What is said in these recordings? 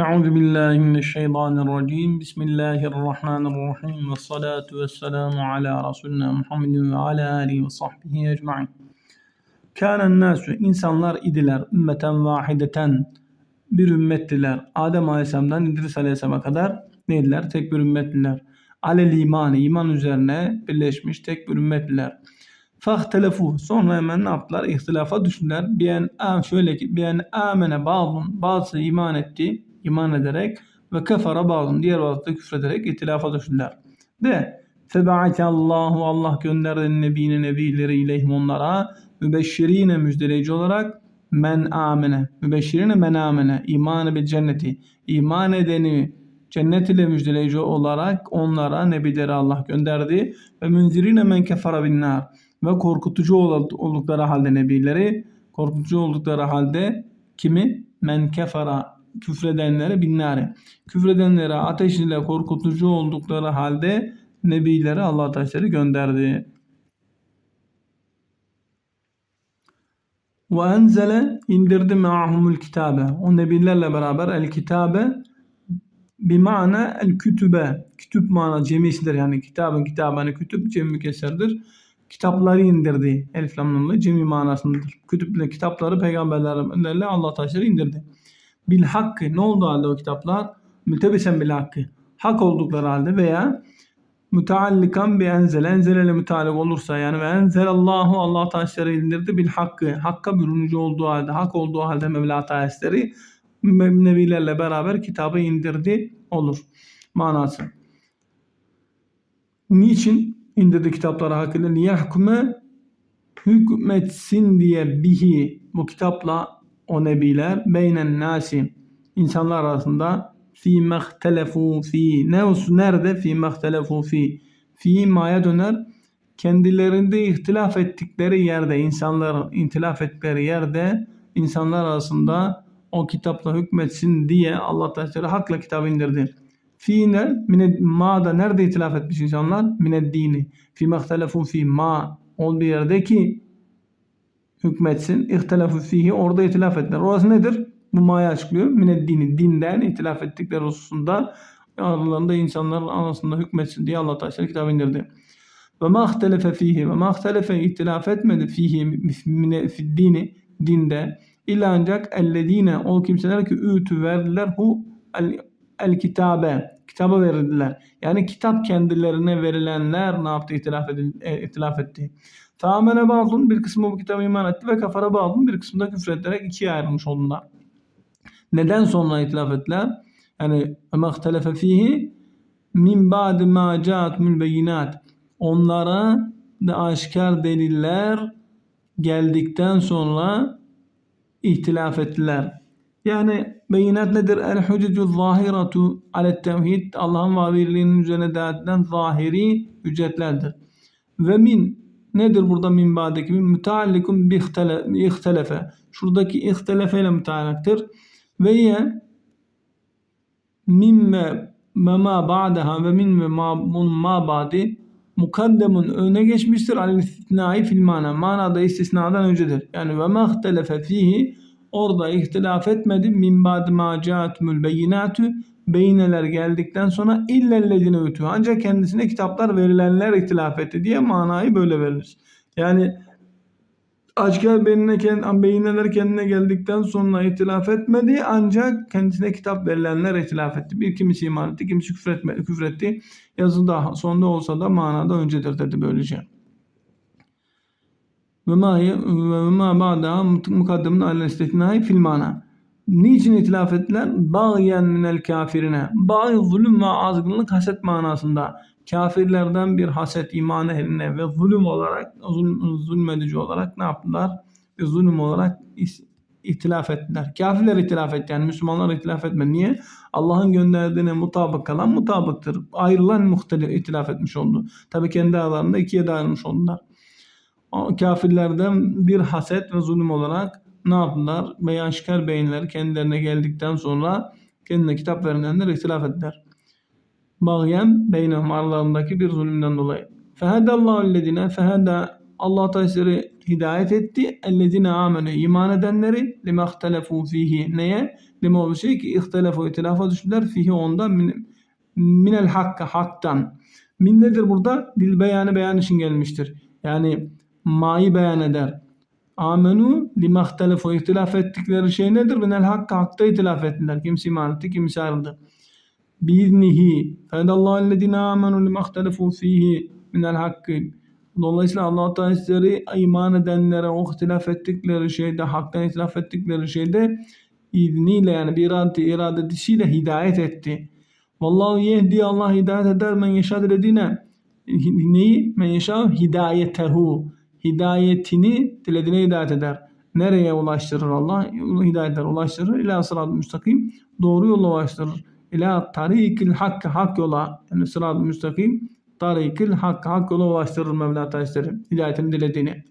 Euzu billahi mineşşeytanirracim. Bismillahirrahmanirrahim. Ve salatu ve selamu ala Resulina Muhammedin ve ala alihi ve sahbihi ecmain. Kânen nâsü insanlar idiler ümmeten vahideten bir ümmettiler. Adem Aleyhisselam'dan İdris Aleyhisselam'a kadar neydiler? Tek bir ümmettiler. Alel iman, iman üzerine birleşmiş tek bir ümmettiler. Fahtelefu. Sonra hemen ne yaptılar? İhtilafa düştüler. Biyen şöyle ki biyen amene bazı bazı iman etti iman ederek ve kefara bazın diğer bazı da küfrederek ihtilafa düştüler. De Febe'ate Allahu Allah gönderdi nebine nebileri ileyhim onlara mübeşşirine müjdeleyici olarak men amene mübeşşirine men amene imanı bil cenneti iman edeni cennet ile müjdeleyici olarak onlara nebileri Allah gönderdi. Ve münzirine men kefara bin nar. Ve korkutucu oldukları halde nebileri korkutucu oldukları halde kimi? Men kefara küfredenlere binnare. Küfredenlere ateş ile korkutucu oldukları halde nebilere Allah taşları gönderdi. Ve enzele indirdi ma'humul kitabe. O nebilerle beraber el kitabe bir mana el kütübe. Kütüp mana cemisidir. Yani kitabın kitabını kütüp cemi keserdir. Kitapları indirdi. Elif lamlı cemi manasındadır. Kütüple kitapları peygamberlerle Allah taşları indirdi bil hakkı ne oldu halde o kitaplar? Mütebisen bil hakkı. Hak oldukları halde veya müteallikan bi enzel. Enzele müteallik olursa yani ve enzelallahu Allah taşları indirdi bil hakkı. Hakka bürünücü olduğu halde, hak olduğu halde Mevla taşları nebilerle beraber kitabı indirdi olur. Manası. Niçin indirdi kitapları hakkında? Liyahkume hükmetsin diye bihi bu kitapla o nebiler beynen nasi insanlar arasında fi mehtelefu fi ne olsun nerede fi mehtelefu fi fi maya döner kendilerinde ihtilaf ettikleri yerde insanlar ihtilaf ettikleri yerde insanlar arasında o kitapla hükmetsin diye Allah Teala hakla kitabı indirdi. Fi ne? Mine, ma'da nerede ihtilaf etmiş insanlar? Mined dini. Fi mehtelefu fi ma. Ol bir yerdeki hükmetsin. İhtilafı fihi orada itilaf ettiler. Orası nedir? Bu maya açıklıyor. Mined dini dinden itilaf ettikleri hususunda aralarında insanların arasında hükmetsin diye Allah Teala kitabı indirdi. Ve ma ihtelefe fihi ve ma ihtelefe ihtilaf etmedi fihi mine dini dinde illa ancak ellezine o kimseler ki ütü verdiler hu el, el kitabe kitaba verildiler. Yani kitap kendilerine verilenler ne yaptı ihtilaf, edil, e, etti. Feamene bazın bir kısmı bu kitaba iman etti ve kafara bazın bir kısmı da küfrettirerek ikiye ayrılmış oldular. Neden sonra itilaf ettiler? Yani mehtelefe fihi min ba'di ma ca'atumul beyinat. Onlara da aşikar deliller geldikten sonra ihtilaf ettiler. Yani beyinat nedir? El hücecu zahiratu alet tevhid. Allah'ın vavirliğinin üzerine dayatılan zahiri hüccetlerdir. Ve min Nedir burada minbadeki min? Müteallikun bi ihtelefe. Şuradaki ihtelefe ile mütealliktır. Ve ye min ve ma ba'daha ve min ve ma ma ba'di mukaddemun öne geçmiştir. Al istisnai fil mana. Manada istisnadan öncedir. Yani ve ma ihtelefe fihi orada ihtilaf etmedi. Min ba'di ma ca'atumul beyinatü beyneler geldikten sonra illellezine ütü. Ancak kendisine kitaplar verilenler ihtilaf etti diye manayı böyle verilir. Yani Aşker beynine, beyneler kendine geldikten sonra ihtilaf etmedi ancak kendisine kitap verilenler ihtilaf etti. Bir kimisi iman etti, kimisi küfretmedi, küfretti. Yazıda sonda olsa da manada öncedir dedi böylece. Ve ma ba'da mukaddemun alel istisnai fil mana. Niçin itilaf ettiler? Bağyen minel kafirine. Bağ zulüm ve azgınlık haset manasında. Kafirlerden bir haset iman ehline ve zulüm olarak zulm, zulmedici olarak ne yaptılar? Bir zulüm olarak ihtilaf ettiler. Kafirler ihtilaf etti yani Müslümanlar ihtilaf etmedi. Niye? Allah'ın gönderdiğine mutabık kalan mutabıktır. Ayrılan muhtelif ihtilaf etmiş oldu. Tabi kendi aralarında ikiye dağılmış oldular. O kafirlerden bir haset ve zulüm olarak ne yaptılar? Beyan şikar beyinleri kendilerine geldikten sonra kendine kitap verilenler ihtilaf ettiler. Bağyen beynehum aralarındaki bir zulümden dolayı. Fehedallahu ellezine feheda Allah Teala hidayet etti. Ellezine amene iman edenleri limahtelefû fihi neye? lima o şey ki ihtelefu ihtilafa düştüler fihi onda min, minel hakka haktan. Min nedir burada? Dil beyanı beyan için gelmiştir. Yani ma'yı beyan eder. Amenu lima ihtelefu ihtilaf ettikleri şey nedir? Minel hakka hakta ihtilaf ettiler. Kimisi iman etti, kimisi ayrıldı. Biiznihi fedallahu ellezine amenu lima ihtelefu fihi minel hakkı. Dolayısıyla Allah Teala'ları iman edenlere o ihtilaf ettikleri şeyde, haktan ihtilaf ettikleri şeyde izniyle yani bir irade, iradesiyle hidayet etti. Vallahu yehdi Allah hidayet eder men yeşâ dilediğine. Neyi? Men yeşâ hidayetehu. Hidayetini dilediğine hidayet eder. Nereye ulaştırır Allah? Hidayet eder, ulaştırır. İlâ sırat-ı müstakim. Doğru yola ulaştırır. İlâ tarikil hak, hak yola. Yani sırat-ı müstakim. Tarikil hak, hak yola ulaştırır Mevla Teala'ları. Hidayetini dilediğini.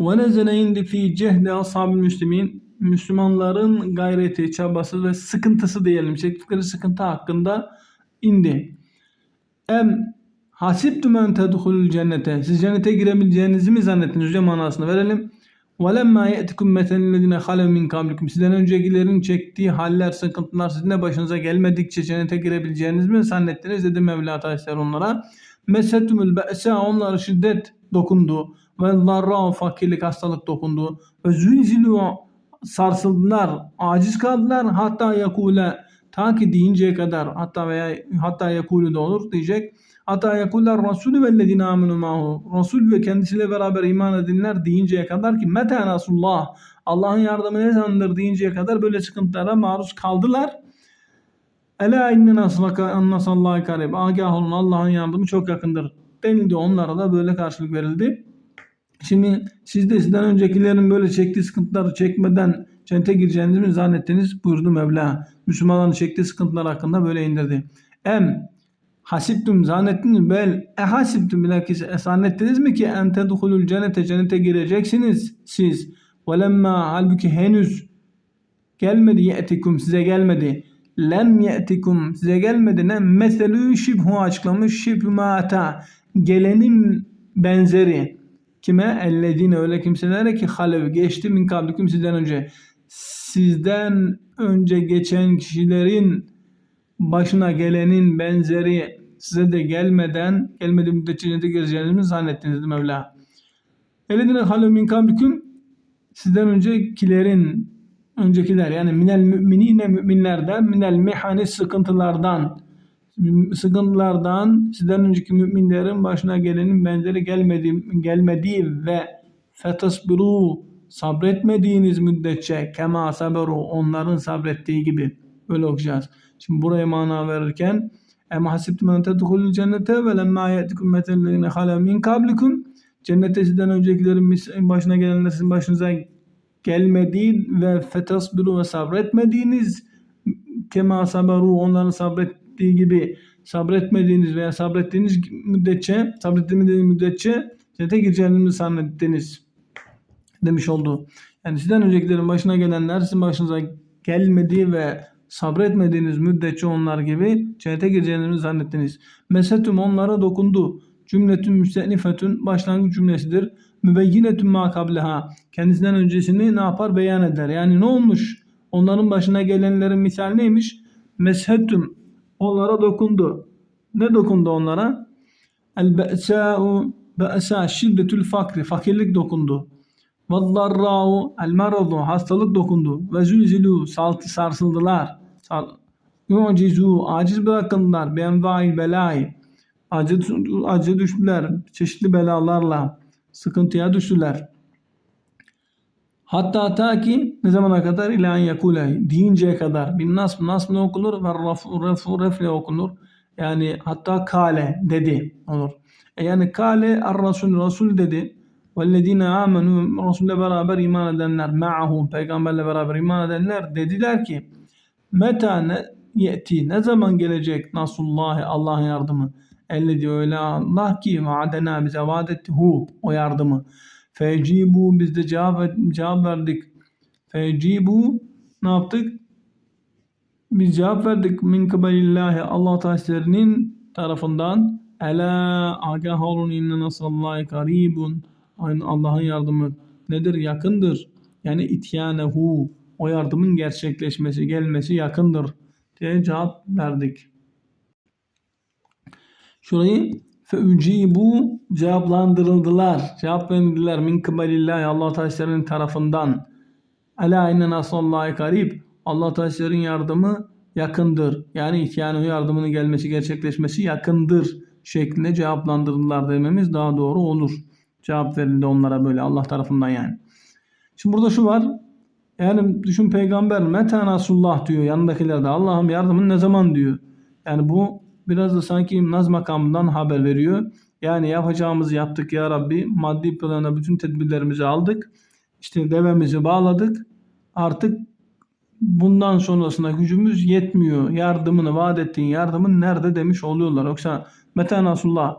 Ve nezele indi fi cehdi ashab müslimin Müslümanların gayreti, çabası ve sıkıntısı diyelim. Çektikleri sıkıntı hakkında indi. Em hasibtum en tedhulul cennete. Siz cennete girebileceğinizi mi zannettiniz? Hocam manasını verelim. وَلَمَّا يَأْتِكُمْ مَثَلِ الَّذِينَ خَلَوْا مِنْ قَبْلِكُمْ Sizden öncekilerin çektiği haller, sıkıntılar sizin de başınıza gelmedikçe cennete girebileceğiniz mi zannettiniz? Dedi Mevla Teala onlara. Mesettumul be'sa onlara şiddet dokundu. Ve zarra fakirlik hastalık dokundu. Ve zülzilu sarsıldılar, aciz kaldılar. Hatta yakule ta ki deyinceye kadar hatta veya hatta yakulu da olur diyecek. Hatta yakuller Resulü vellezine amenu mahu. Resul ve kendisiyle beraber iman edinler deyinceye kadar ki meta Resulullah. Allah'ın yardımı ne zamandır deyinceye kadar böyle sıkıntılara maruz kaldılar. Ela inne nasallahi karib. Agah olun Allah'ın yardımı çok yakındır. Denildi onlara da böyle karşılık verildi. Şimdi siz de sizden öncekilerin böyle çektiği sıkıntıları çekmeden cennete gireceğinizi mi zannettiniz buyurdu Mevla. Müslümanların çektiği sıkıntılar hakkında böyle indirdi. Em hasiptum zannettiniz? Bel e hasiptum bilakis e zannettiniz mi ki en tedhulul cennete cennete gireceksiniz siz. Velemma halbuki henüz gelmedi ye'tikum size gelmedi. Lem ye'tikum size gelmedi ne? Meselü şibhu açıklamış şibhu mata gelenin benzeri kime? Ellezine öyle kimselere ki halev geçti min kablikum sizden önce. Sizden önce geçen kişilerin başına gelenin benzeri size de gelmeden gelmediği müddetçe cennete gireceğinizi zannettiniz dedi Mevla. Ellezine halev min kablikum sizden öncekilerin öncekiler yani minel müminine müminlerden minel mihani sıkıntılardan sıkıntılardan sizden önceki müminlerin başına gelenin benzeri gelmediği, gelmediği ve fetasbiru sabretmediğiniz müddetçe kema saberu onların sabrettiği gibi böyle okuyacağız. Şimdi buraya mana verirken em hasibtum en tedhulul cennete ve lemma yetikum metellezine hala min kablikum cennete sizden öncekilerin başına gelenler sizin başınıza gelmediği ve fetasbiru ve sabretmediğiniz kema saberu onların sabret ettiği gibi sabretmediğiniz veya sabrettiğiniz müddetçe, sabretmediğiniz müddetçe cennete gireceğinizi zannettiniz demiş oldu. Yani sizden öncekilerin başına gelenler sizin başınıza gelmediği ve sabretmediğiniz müddetçe onlar gibi cennete gireceğinizi zannettiniz. Mesetüm onlara dokundu. Cümletün müstenifetün başlangıç cümlesidir. Mübeyyinetün ma kableha. Kendisinden öncesini ne yapar? Beyan eder. Yani ne olmuş? Onların başına gelenlerin misal neymiş? Meshetüm onlara dokundu. Ne dokundu onlara? El be'sa'u be'sa şiddetül fakri fakirlik dokundu. Ve darra'u el maradu hastalık dokundu. Ve zülzilu sarsıldılar. Yu'cizu aciz bırakıldılar. Bi enva'il belai acı, acı düştüler. Çeşitli belalarla sıkıntıya düştüler. Hatta ta ki ne zamana kadar ilan yakule deyinceye kadar bin nasb nasb ne okunur ve rafu refu refle okunur. Yani hatta kale dedi olur. E yani kale ar rasul rasul dedi. Vellezine amenu Resul'le beraber iman edenler ma'ahu peygamberle beraber iman edenler dediler ki meta ne yeti ne zaman gelecek nasullahi Allah'ın yardımı ellezi öyle Allah ki vaadena bize vaad etti hu o yardımı Fecibu biz de cevap, cevap verdik. Fecibu ne yaptık? Biz cevap verdik min kıbelillahi Allah Teala'nın tarafından Ela agah olun inne nasrallahi karibun Allah'ın yardımı nedir? Yakındır. Yani ityanehu o yardımın gerçekleşmesi, gelmesi yakındır diye cevap verdik. Şurayı feucibu cevaplandırıldılar. Cevap verildiler min kıbelillahi Allah Teala'nın tarafından. Ela inne nasallahi karib. Allah Teala'nın yardımı yakındır. Yani ihtiyanı yardımının gelmesi, gerçekleşmesi yakındır şeklinde cevaplandırdılar dememiz daha doğru olur. Cevap verildi onlara böyle Allah tarafından yani. Şimdi burada şu var. Yani düşün peygamber meta nasullah diyor yanındakiler de Allah'ım yardımın ne zaman diyor. Yani bu biraz da sanki naz makamından haber veriyor. Yani yapacağımızı yaptık ya Rabbi. Maddi plana bütün tedbirlerimizi aldık. İşte devemizi bağladık. Artık bundan sonrasında gücümüz yetmiyor. Yardımını vaat ettiğin yardımın nerede demiş oluyorlar. Yoksa meta nasullah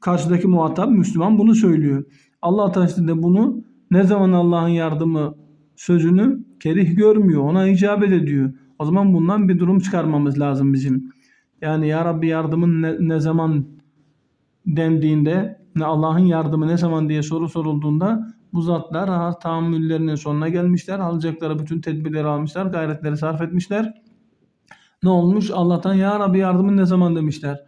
karşıdaki muhatap Müslüman bunu söylüyor. Allah Teala bunu ne zaman Allah'ın yardımı sözünü kerih görmüyor. Ona icabet ediyor. O zaman bundan bir durum çıkarmamız lazım bizim. Yani ya Rabbi yardımın ne, ne zaman dendiğinde ne Allah'ın yardımı ne zaman diye soru sorulduğunda bu zatlar ha, tahammüllerinin sonuna gelmişler. Alacakları bütün tedbirleri almışlar. Gayretleri sarf etmişler. Ne olmuş? Allah'tan ya Rabbi yardımın ne zaman demişler.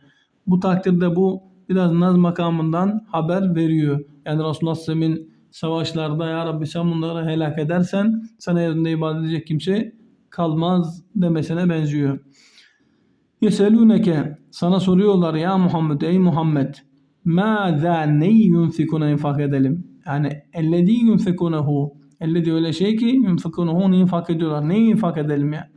Bu takdirde bu biraz naz makamından haber veriyor. Yani Resulullah Aleyhisselam'ın savaşlarda ya Rabbi sen bunları helak edersen sana yerinde ibadet edecek kimse kalmaz demesine benziyor. Yeselûneke sana soruyorlar ya Muhammed ey Muhammed mâzâ neyi yunfikuna infak edelim. Yani ellezî yunfikunehu ellezî öyle şey ki yunfikunehu infak ediyorlar. Neyi infak edelim ya?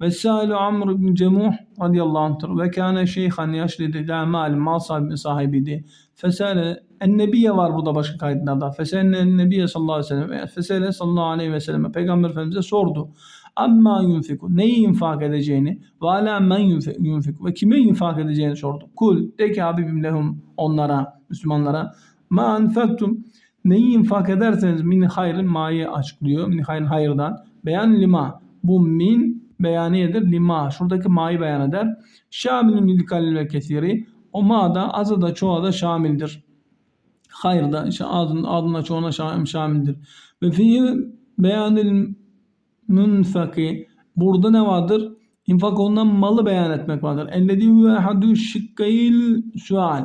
Ve sâlu Amr bin Cemuh radıyallahu anh'tır. Ve kâne şeyhan yaşlıydı. La mal, mal sahibi, sahibiydi. Fesale, ennebiye var burada başka kayıtlarda. Fesale ennebiye sallallahu aleyhi ve sellem. Fesale sallallahu aleyhi ve sellem. Peygamber Efendimiz'e sordu. Amma yunfiku. Neyi infak edeceğini ve ala men yunfiku. Ve kime infak edeceğini sordu. Kul. De ki Habibim lehum onlara, Müslümanlara. Ma enfektum. Neyi infak ederseniz min hayrın ma'yı açıklıyor. Min hayrın hayırdan. Beyan lima. Bu min beyaniyedir. Lima. Şuradaki ma'yı beyan eder. Şamilun lil ve kesiri. O ma da azı da çoğa da şamildir. Hayır da işte adın, adına çoğuna şamildir. Ve fihi beyanil münfaki. Burada ne vardır? İnfak olunan malı beyan etmek vardır. Ellezî huve hadû şıkkayil sual.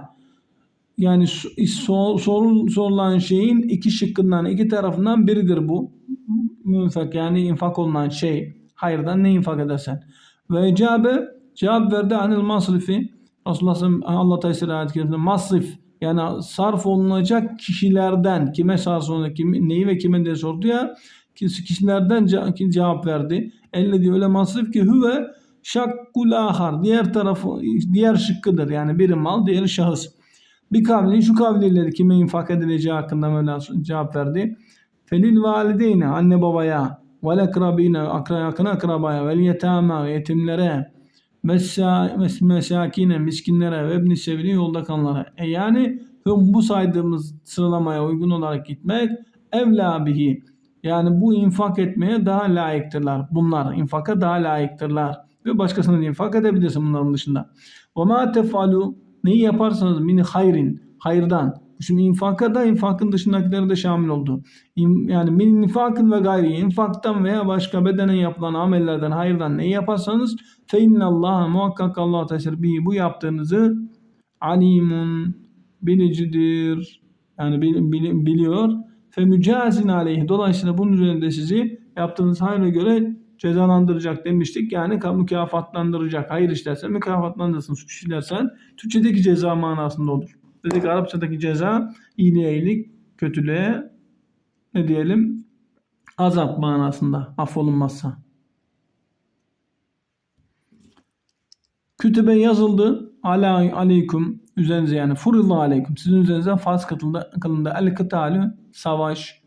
Yani sor, sorul, sorulan şeyin iki şıkkından, iki tarafından biridir bu. Münfak yani infak olunan şey. Hayırdan ne infak edersen. Ve cevabe cevap verdi anil masrifi. Resulullah Allah Teala ayet keriminde masrif yani sarf olunacak kişilerden kime sarf olunacak kim, neyi ve kime diye sordu ya kişilerden cevap verdi. Elle diyor öyle masrif ki hüve şakkul ahar diğer tarafı diğer şıkkıdır yani biri mal diğeri şahıs. Bir kavli şu kavliyle kime infak edileceği hakkında Mevla cevap verdi. Felil valideyne anne babaya vel akrabine akra yakın akrabaya vel yetama yetimlere mesakine miskinlere ve ibn sebili yolda kalanlara. E yani bu saydığımız sıralamaya uygun olarak gitmek evla bihi yani bu infak etmeye daha layıktırlar. Bunlar infaka daha layıktırlar. Ve başkasına infak edebilirsin bunların dışında. Ma tefalu neyi yaparsanız min hayrin hayırdan. Şimdi infaka da infakın dışındakileri de şamil oldu. Yani min infakın ve gayri infaktan veya başka bedenen yapılan amellerden hayırdan neyi yaparsanız fe innallaha muhakkak Allah teşebbih bu yaptığınızı alimun bilicidir. Yani biliyor fe mücazin aleyhi. Dolayısıyla bunun üzerinde sizi yaptığınız hayra göre cezalandıracak demiştik. Yani mükafatlandıracak. Hayır işlersen mükafatlandırırsın. Suç işlersen Türkçedeki ceza manasında olur. Dedik Arapçadaki ceza iyiliğe iyilik, kötülüğe ne diyelim azap manasında affolunmazsa. Kütübe yazıldı. Ala aleyküm üzerinize yani furillah aleyküm sizin üzerinize farz kılındı, kılındı. El kıtalü savaş.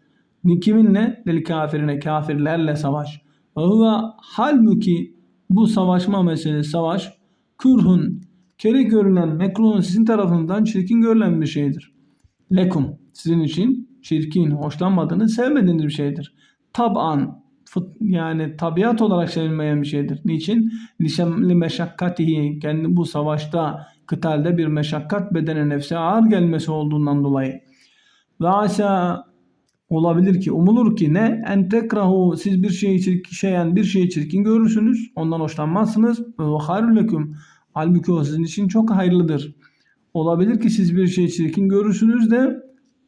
Kiminle? Lil kafirine kafirlerle savaş. Ve halbuki bu savaşma meselesi savaş kürhun kere görülen mekruhun sizin tarafından çirkin görülen bir şeydir. Lekum sizin için çirkin, hoşlanmadığınız, sevmediğiniz bir şeydir. Tab'an yani tabiat olarak sevilmeyen bir şeydir. Niçin? Li meşakkatihi kendi bu savaşta kıtalde bir meşakkat bedene nefse ağır gelmesi olduğundan dolayı. Ve asa olabilir ki, umulur ki ne? En tekrahu siz bir şeyi çirkin, şeyen bir şeyi çirkin görürsünüz. Ondan hoşlanmazsınız. Ve hayrul leküm. Halbuki o sizin için çok hayırlıdır. Olabilir ki siz bir şeyi çirkin görürsünüz de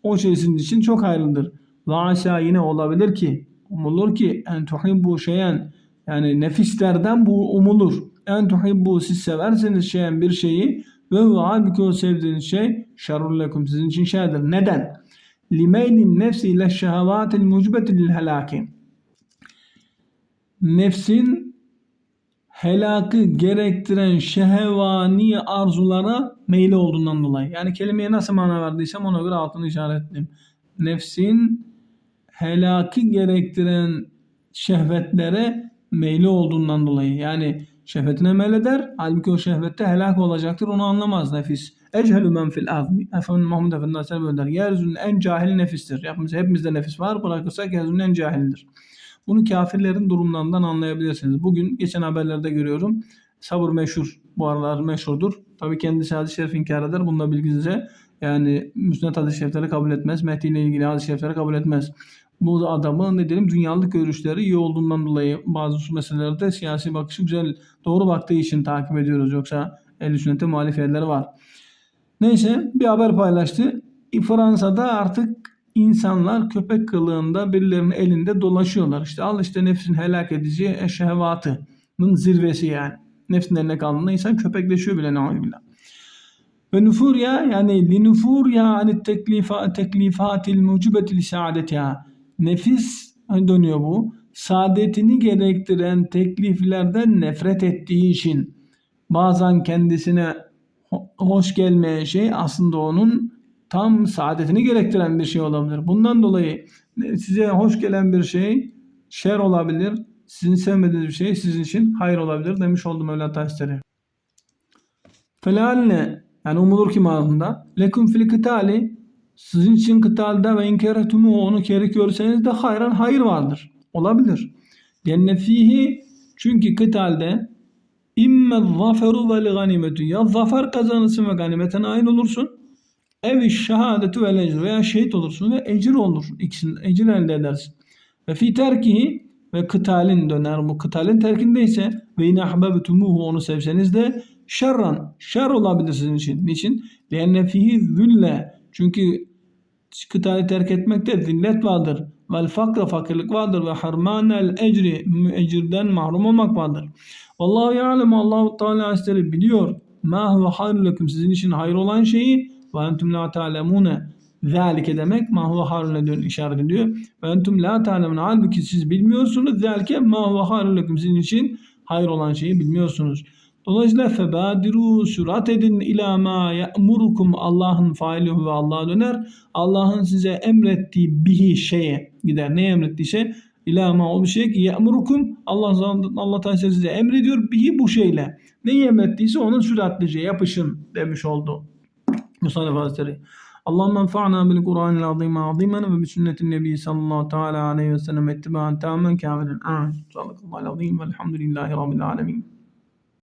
o şey sizin için çok hayırlıdır. Ve aşağı yine olabilir ki umulur ki en tuhibbu şeyen yani nefislerden bu umulur. En tuhibbu siz severseniz şeyen bir şeyi ve huve halbuki o sevdiğiniz şey şerrul lekum sizin için şerdir. Neden? Limeylin nefsi ile şehavatil mucbeti lil helaki. Nefsin helakı gerektiren şehvani arzulara meyli olduğundan dolayı. Yani kelimeye nasıl mana verdiysem ona göre altını işaretleyeyim. Nefsin helakı gerektiren şehvetlere meyli olduğundan dolayı. Yani şehvetine meyleder. Halbuki o şehvette helak olacaktır. Onu anlamaz nefis. Echelü men fil ardi. Efendim Muhammed Efendi Aleyhisselam öyle der. Yeryüzünün en cahil nefistir. Hepimiz, hepimizde nefis var. Bırakırsak yeryüzünün en cahilidir. Bunu kafirlerin durumlarından anlayabilirsiniz. Bugün geçen haberlerde görüyorum. Sabır meşhur. Bu aralar meşhurdur. Tabi kendisi hadis-i şerif inkar eder. Bunda bilginize yani müsned hadis-i şerifleri kabul etmez. Mehdi ile ilgili hadis-i şerifleri kabul etmez. Bu adamın ne diyelim dünyalık görüşleri iyi olduğundan dolayı bazı meselelerde siyasi bakışı güzel doğru baktığı için takip ediyoruz. Yoksa ehl-i sünnete muhalif yerleri var. Neyse bir haber paylaştı. Fransa'da artık insanlar köpek kılığında birilerinin elinde dolaşıyorlar. İşte al işte nefsin helak edici eşhevatının zirvesi yani. Nefsin eline kaldığında insan köpekleşiyor bile ne'ubillah. Ve nufurya yani li nufurya ani teklifa teklifatil mucibetil saadetiha. Nefis dönüyor bu. Saadetini gerektiren tekliflerden nefret ettiği için bazen kendisine hoş gelmeyen şey aslında onun tam saadetini gerektiren bir şey olabilir. Bundan dolayı size hoş gelen bir şey şer olabilir. Sizin sevmediğiniz bir şey sizin için hayır olabilir demiş oldum Mevla Taşları. Felalle yani umulur ki manasında lekum fil kıtali sizin için kıtalda ve inkeretumu onu keri görseniz de hayran hayır vardır. Olabilir. Lenne fihi çünkü kıtalde imme zaferu vel ganimetu ya zafer kazanırsın ve ganimete nail olursun ev şehadetu vel ecr veya şehit olursun ve ecir olur. İkisinin ecir elde edersin. Ve fi terkihi ve kıtalin döner bu kıtalin terkinde ise ve yine ahbebtumuhu onu sevseniz de şerran şer olabilir sizin için. Niçin? Lenne fihi zülle çünkü kıtali terk etmekte zillet vardır. Vel fakra fakirlik vardır ve harmanel ecri ecirden mahrum olmak vardır. Vallahu ya'lemu Allahu Teala Hazretleri biliyor. Ma huve hayrul sizin için hayır olan şeyi ve entum la ta'lemune zalike demek ma huve hayrul dön işaret ediyor. Ve entum la ta'lemun halbuki siz bilmiyorsunuz zalike ma huve hayrul sizin için hayır olan şeyi bilmiyorsunuz. Dolayısıyla febadiru sürat edin ila ma ya'murukum Allah'ın faili ve Allah'a döner. Allah'ın size emrettiği bihi şeye gider. Ne emrettiyse ila ma o bir şey ki ya'murukum Allah Allah Teala size emrediyor bihi bu şeyle. Neyi emrettiyse onun süratlice yapışın demiş oldu. Musalif Hazretleri. Allahümme enfa'na bil Kur'anil azim azimen ve bi sünnetin nebi sallallahu teala aleyhi ve sellem ettibaen tamamen kamilen. Amin. Sallallahu aleyhi ve sellem. Velhamdülillahi rabbil alemin.